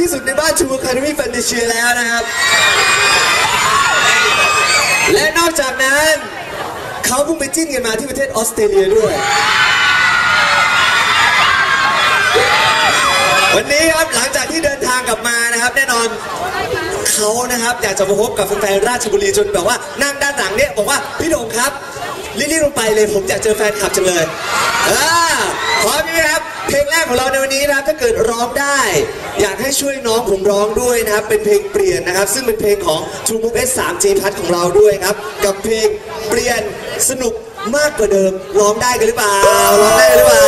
ที่สุดในบ้านชูคาร์มีแฟนตาเชียแล้วนะครับ และนอกจากนั้นเขาเพิ่งไปจิ้นกันมาที่ประเทศออสเตรเลียด้วย วันนี้ครับหลังจากที่เดินทางกลับมานะครับ แน่นอนเขานะครับอยากจะมาพบกับแฟนๆราชบุรีจนแบบว่านั่งด้านหลังเนี่ยบอกว่าพี่โด่งครับรีบๆลงไปเลยผมอยากเจอแฟนคลับจังเลยอ่าพร้อมไหมครับ เพลงแรกของเราในวันนี้นะครับถ้าเกิดร้องได้ อยากให้ช่วยน้องผมร้องด้วยนะครับ เป็นเพลงเปลี่ยนนะครับ ซึ่งเป็นเพลงของ True Move S 3 J พัทของเราด้วยครับ กับเพลงเปลี่ยนสนุกมากกว่าเดิมร้องได้กันหรือเปล่าร้องได้กันหรือเปล่า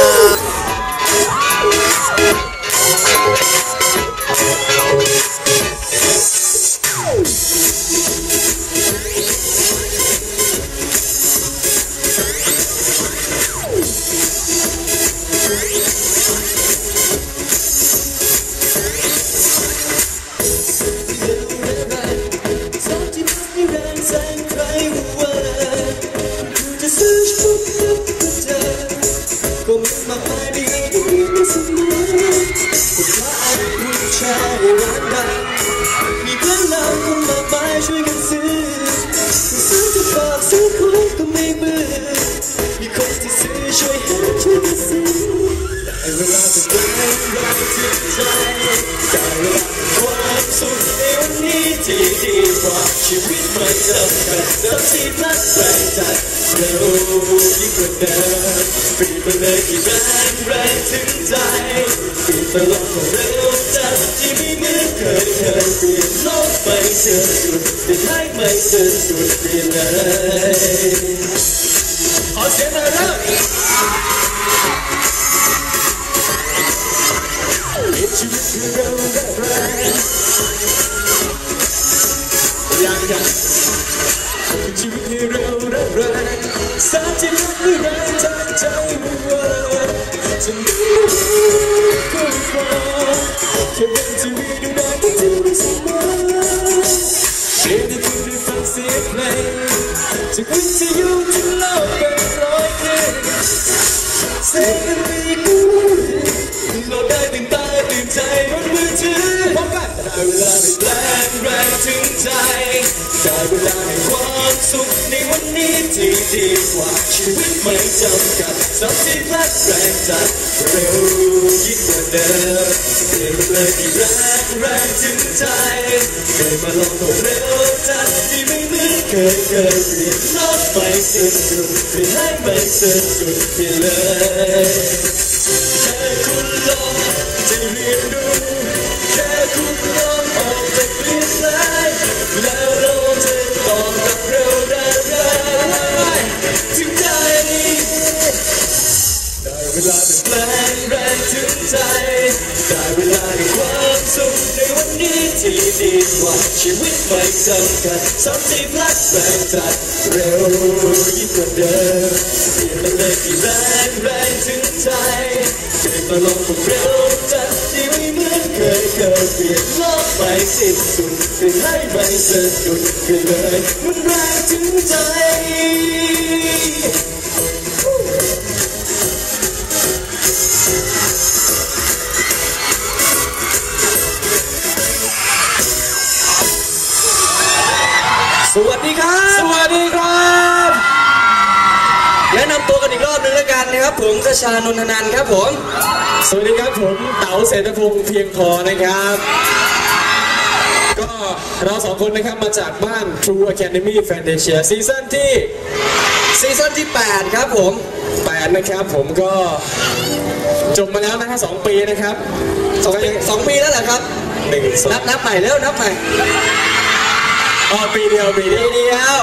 ส แต่เวลาเป็นรักที่ใจแต่เวลาความสุขในวันนี้ที่ดีกว่าชีวิตไม่จำกัดเดิมที่พลัดแรงใจเร็วยิ่งกว่าเดิมปีนไปเลยที่แรงแรงถึงใจปีนไปโลกก็เร็วจัดที่ไม่เหมือนเคยเคยเปลี่ยนโลกไปเจอสุดแต่ให้ไม่เจอสุดเปลี่ยนเลยขอเสียงหน่เราแรงยังยังชีวิตคือเราได้แรงสาจิตไม่แรงทางใจไม่ว่าจะมีก็พอแค่เทยุที่โลกเป็นร้อ มือถือพบกันได้เวลาได้แปลงแรงถึงใจได้เวลาให้ความสุขในวันนี้ที่ดีกว่าชีวิตไม่จำกัดสักที่พลัดแรงจัดเร็วยิ่งกว่าเดิมเปลี่ยนเลยที่แรงแรงถึงใจเคยมาลองตัวเร็วจัดที่ไม่เหมือนเคยเคยเปลี่ยนโลกไปสุดสุดเปลี่ยนให้ไม่สุดสุดเปลี่ยนเลย แค่คุณลองจะเรียนล้องออกไปเปลี่ยแล้วเราจอกับเราได้เลยถึงใจได้เวลาเปลี่ยนแปลงแรงถึงใจ ได้เวลาในความสุขในวันนี้ที่ดีกว่าชีวิตไม่จำกัดสักที่พลัดแรงจัดเร็วยิ่งกว่าเดิมเปลี่ยนไปเลยที่แรงแรงถึงใจ เปลี่ยนมาลองพวกเร็วจัดที่ไม่เหมือนเคยเคยเปลี่ยนโลกไปสิ้นสุดเปลี่ยนให้ไม่สะดุดไปเลยมันแรงถึงใจสวัสดีครับ สวัสดีครับ แนะนำตัว ครับผมกระชานนทนันท์ครับผม สวัสดีครับผมเต๋าเศรษฐพงษ์เพียงพอนะครับ ก็เราสองคนนะครับมาจากบ้าน True Academy Fantasia ซีซั่นที่ซีซั่นที่ 8 ครับผม 8 นะครับผมก็จบมาแล้วนะฮะสองปีนะครับสองก็ปียังสองปีแล้วเหรอครับหนึ่งสอนังบนับใหม่เร็วนับใหม่อ๋อปีเดียวปีเดีปียวเดียว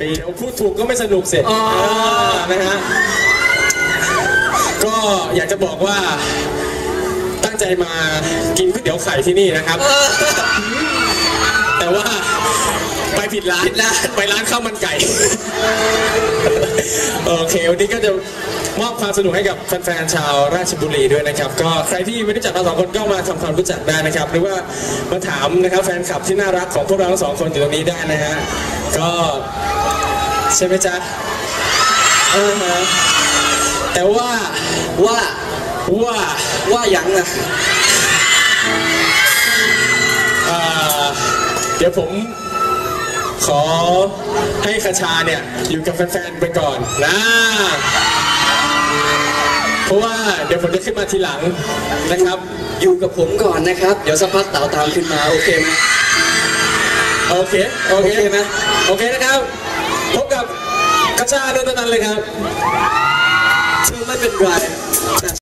ปีเดียวพูดถูกก็ไม่สนุกเสร็จอ๋อนะฮะก็ อยากจะบอกว่าตั้งใจมากินก๋วยเตี๋ยวไข่ที่นี่นะครับเออแต่ว่าไปผิดร้านร้านไปร้านข้าวมันไก่ โอเค วันนี้ก็จะมอบความสนุกให้กับแฟนๆชาวราชบุรีด้วยนะครับ ก็ใครที่ไม่รู้จักเราสองคนก็มาทำความรู้จักได้นะครับ หรือว่ามาถามนะครับแฟนคลับที่น่ารักของพวกเราทั้งสองคนอยู่ตรงนี้ได้นะฮะก็ใช่ไหมจ๊ะอ่าฮะ แต่ว่าว่าว่าว่าหยังอะเดี๋ยวผมขอให้คาชาเนี่ย อยู่กับแฟนๆไปก่อนนะ เพราะว่าเดี๋ยวผมจะขึ้นมาทีหลังนะครับ อยู่กับผมก่อนนะครับ เดี๋ยวสักพักเต๋าตามขึ้นมา โอเคไหมโอเคโอเค โอเคไหมโอเคนะครับ พบกับกระชาโดนตันเลยครับ เธอไม่เป็นไร